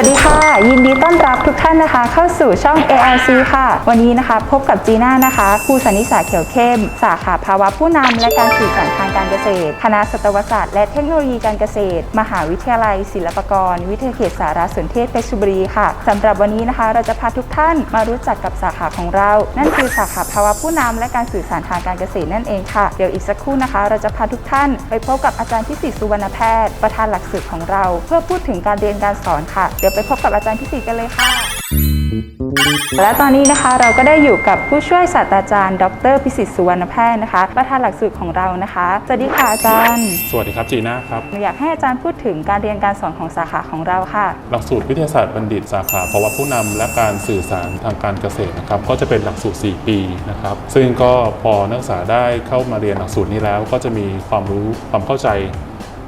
วัสดีค่ะ ยินดีต้อนรับทุกท่านนะคะ เข้าสู่ช่อง ALC ค่ะ วันนี้นะคะ พบกับจีน่านะคะครูสนิสาเขียวเข้ม สาขาภาวะผู้นำและการสื่อสารทางการเกษตร คณะสัตวศาสตร์และเทคโนโลยีการเกษตร มหาวิทยาลัย ศิลปากร วิทยาเขตสารสนเทศเพชรบุรีค่ะสำหรับวันนี้นะคะ เราจะพาทุกท่านมารู้จักกับสาขาของเรา นั่นคือสาขาภาวะผู้นำและการสื่อสารทางการเกษตรนั่นเองค่ะ เดี๋ยวอีกสักครู่นะคะ เราจะพาทุกท่านไปพบกับอาจารย์พิสิทธิ์สุวรรณแพทย์ ประธานหลักสูตรของเรา เพื่อพูดถึงการเรียนการสอนค่ะเดี๋ยวไปพบกับอาจารย์พิสิทธิ์กันเลยค่ะ และตอนนี้นะคะเราก็ได้อยู่กับผู้ช่วยศาสตราจารย์ ดรพิสิทธิ์สุวรรณแพทย์นะคะ ประธานหลักสูตรของเรานะคะ สวัสดีค่ะอาจารย์ สวัสดีครับจีน่าครับหนูอยากให้อาจารย์พูดถึงการเรียนการสอนของสาขาของเราค่ะ หลักสูตรวิทยาศาสตร์บัณฑิตสาขาภาวะผู้นำและการสื่อสารทางการเกษตรนะครับ ก็จะเป็นหลักสูตร 4 ปีนะครับ ซึ่งก็พอนักศึกษาได้เข้ามาเรียนหลักสูตรนี้แล้ว ก็จะมีความรู้ความเข้าใจ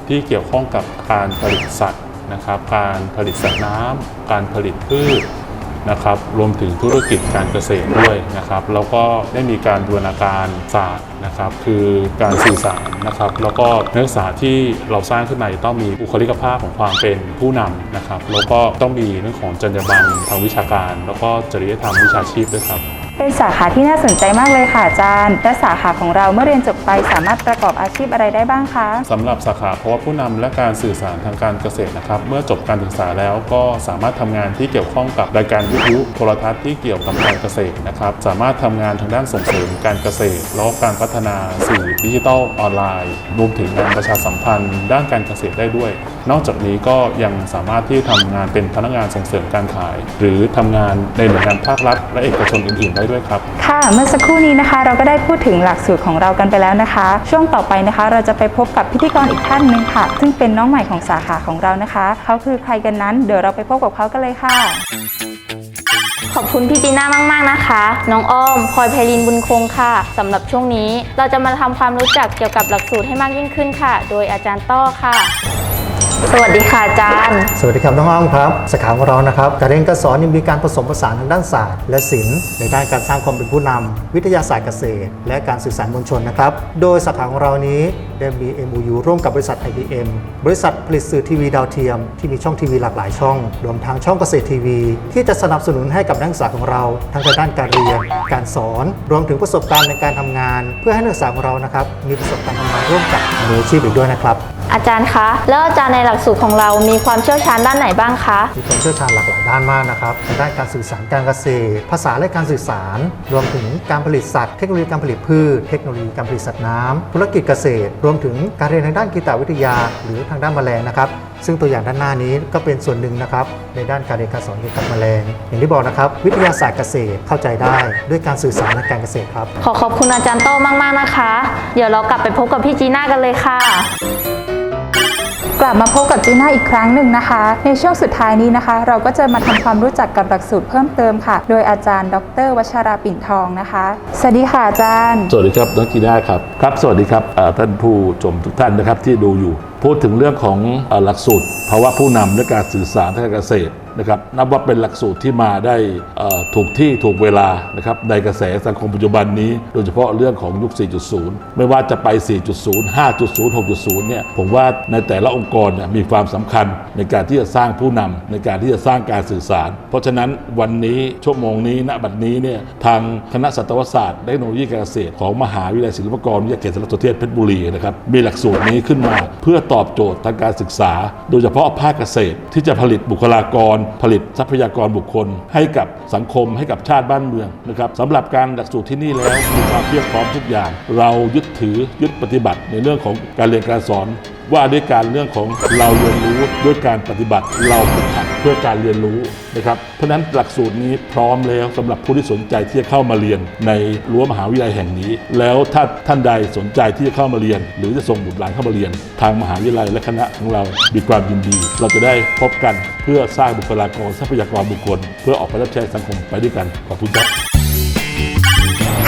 ที่เกี่ยวข้องกับการผลิตสัตว์ นะครับ การผลิตสัตว์น้ำการผลิตพืชนะครับ รวมถึงธุรกิจการเกษตรด้วยนะครับ แล้วก็ได้มีการบูรณาการศาสตร์นะครับ คือการสื่อสารนะครับ แล้วก็นักศึกษาที่เราสร้างขึ้นมาต้องมีบุคลิกภาพของความเป็นผู้นำนะครับ แล้วก็ต้องมีเรื่องของจรรยาบรรณทางวิชาการ แล้วก็จริยธรรมวิชาชีพด้วยครับ เป็นสาขาที่น่าสนใจมากเลยค่ะอาจารย์ และสาขาของเราเมื่อเรียนจบไปสามารถประกอบอาชีพอะไรได้บ้างคะสำหรับสาขาภาวะผู้นำและการสื่อสารทางการเกษตรนะครับ เมื่อจบการศึกษาแล้วก็สามารถทำงานที่เกี่ยวข้องกับรายการวิทยุโทรทัศน์ที่เกี่ยวกับการเกษตรนะครับสามารถทำงานทางด้านส่งเสริมการเกษตรแล้วก็การพัฒนาสื่อดิจิทัลออนไลน์รวมถึงงานประชาสัมพันธ์ ด้านการเกษตรได้ด้วย นอกจากนี้ก็ยังสามารถที่ทำงานเป็นพนักงานส่งเสริมการขาย หรือทำงานในหน่วยงานภาครัฐ และเอกชนอื่น ๆ ได้ด้วยครับ ค่ะเมื่อสักครู่นี้นะคะ เราก็ได้พูดถึงหลักสูตรของเรากันไปแล้วนะคะ ช่วงต่อไปนะคะ เราจะไปพบกับพิธีกรอีกท่านหนึ่งค่ะ ซึ่งเป็นน้องใหม่ของสาขาของเรานะคะเขาคือใครกันนั้น เดี๋ยวเราไปพบกับเขากันเลยค่ะขอบคุณพี่จีน่ามาก ๆ นะคะ น้องอ้อมพลอยไพลินบุญคงค่ะสำหรับช่วงนี้ เราจะมาทำความรู้จักเกี่ยวกับหลักสูตรให้มากยิ่งขึ้นค่ะ โดยอาจารย์ต้อค่ะ สวัสดีค่ะอาจารย์ สวัสดีครับน้องอ้อมครับสาขาของเรานะครับการเรียนการสอนยังมีการผสมผสานทางด้านศาสตร์และศิลป์ในด้านการสร้างความเป็นผู้นำวิทยาศาสตร์เกษตร และการสื่อสารมวลชนนะครับ โดยสาขาของเรานี้ได้มี MOU ร่วมกับบริษัท IBM บริษัทผลิตสื่อทีวีดาวเทียมที่มีช่องทีวีหลากหลายช่อง รวมทั้งช่องเกษตรทีวี ที่จะสนับสนุนให้กับนักศึกษาของเราทั้งทางด้านการเรียน การสอน รวมถึงประสบการณ์ในการทำงาน เพื่อให้นักศึกษาของเรานะครับมีประสบการณ์ทำงานร่วมกับมืออาชีพอีกด้วยนะครับ อาจารย์คะ แล้วอาจารย์ในหลักสูตรของเรามีความเชี่ยวชาญด้านไหนบ้างคะ มีความเชี่ยวชาญหลากหลายด้านมากนะครับทางด้านการสื่อสารการเกษตร ภาษาและการสื่อสาร รวมถึงการผลิตสัตว์ เทคโนโลยีการผลิตพืช เทคโนโลยีการผลิตสัตว์น้ำธุรกิจเกษตร รวมถึงการเรียนทางด้านกีตวิทยา หรือทางด้านแมลงนะครับ ซึ่งตัวอย่างด้านหน้านี้ก็เป็นส่วนหนึ่งนะครับในด้านการเรียนการสอนเกี่ยวกับแมลง อย่างที่บอกนะครับ วิทยาศาสตร์เกษตรเข้าใจได้ด้วยการสื่อสารในการเกษตรครับ ขอขอบคุณอาจารย์โต้มาก ๆ นะคะ เดี๋ยวเรากลับไปพบกับพี่จีน่ากันเลยค่ะ กลับมาพบกับจีน่าอีกครั้งหนึ่งนะคะ ในช่วงสุดท้ายนี้นะคะ เราก็จะมาทำความรู้จักกับหลักสูตรเพิ่มเติมค่ะ โดยอาจารย์ ดรวชราปิ่นทองนะคะ สวัสดีค่ะอาจารย์ สวัสดีครับน้องจีน่าครับ ครับ สวัสดีครับเอ่อท่านผู้ชมทุกท่านนะครับที่ดูอยู่ พูดถึงเรื่องของหลักสูตรภาวะผู้นำและการสื่อสารทางการเกษตรนะครับนับว่าเป็นหลักสูตรที่มาได้ถูกที่ถูกเวลานะครับในกระแสสังคมปัจจุบันนี้ โดยเฉพาะเรื่องของยุค 4.0 ไม่ว่าจะไป 4.0 5.0 6.0 เนี่ยผมว่าในแต่ละองค์กรเนี่ยมีความสำคัญในการที่จะสร้างผู้นำในการที่จะสร้างการสื่อสาร เพราะฉะนั้นวันนี้ชั่วโมงนี้ณบัดนี้เนี่ยทางคณะสัตวศาสตร์และเทคโนโลยีการเกษตรของมหาวิทยาลัยศิลปากรวิทยาเขตสารสนเทศเพชรบุรีนะครับมีหลักสูตรนี้ขึ้นมาเพื่อตอบโจทย์ทางการศึกษา โดยเฉพาะภาคเกษตร ที่จะผลิตบุคลากร ผลิตทรัพยากรบุคคล ให้กับสังคมให้กับชาติบ้านเมืองนะครับสำหรับการหลักสูตรที่นี่แล้วมีความเพียบพร้อมทุกอย่าง เรายึดถือยึดปฏิบัติในเรื่องของการเรียนการสอน ว่าด้วยการเรื่องของเราเรียนรู้ด้วยการปฏิบัติเราฝึกหัดเพื่อการเรียนรู้นะครับเพราะฉะนั้นหลักสูตรนี้พร้อมแล้วสำหรับผู้ที่สนใจที่จะเข้ามาเรียนในรั้วมหาวิทยาลัยแห่งนี้ แล้วถ้าท่านใดสนใจที่จะเข้ามาเรียน หรือจะส่งบุตรหลานเข้ามาเรียน ทางมหาวิทยาลัยและคณะของเรามีความยินดี เราจะได้พบกันเพื่อสร้างบุคลากรทรัพยากรบุคคล เพื่อออกไปรับใช้สังคมไปด้วยกันขอบคุณครับ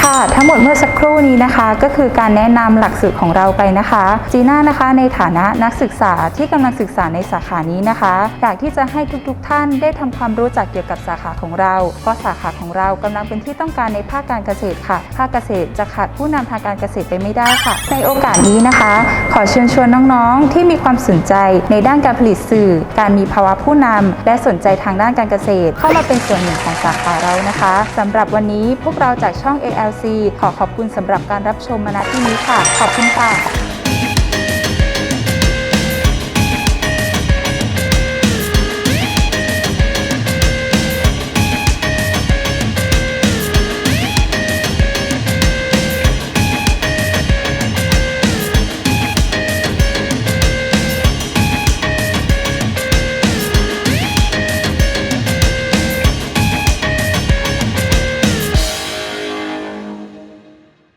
ค่ะ ทั้งหมดเมื่อสักครู่นี้นะคะ ก็คือการแนะนำหลักสูตรของเราไปนะคะ จีน่านะคะในฐานะนักศึกษาที่กำลังศึกษาในสาขานี้นะคะ อยากที่จะให้ทุกๆท่านได้ทำความรู้จักเกี่ยวกับสาขาของเรา เพราะสาขาของเรากำลังเป็นที่ต้องการในภาคการเกษตรค่ะ ภาคเกษตรจะขาดผู้นำทางการเกษตรไปไม่ได้ค่ะ ในโอกาสนี้นะคะขอเชิญชวนน้องๆ ที่มีความสนใจในด้านการผลิตสื่อ การมีภาวะผู้นำและสนใจทางด้านการเกษตร เข้ามาเป็นส่วนหนึ่งของสาขาเรานะคะสำหรับวันนี้พวกเราจากช่อง ALC ขอขอบคุณสำหรับการรับชมมาณที่นี้ค่ะ ขอบคุณค่ะ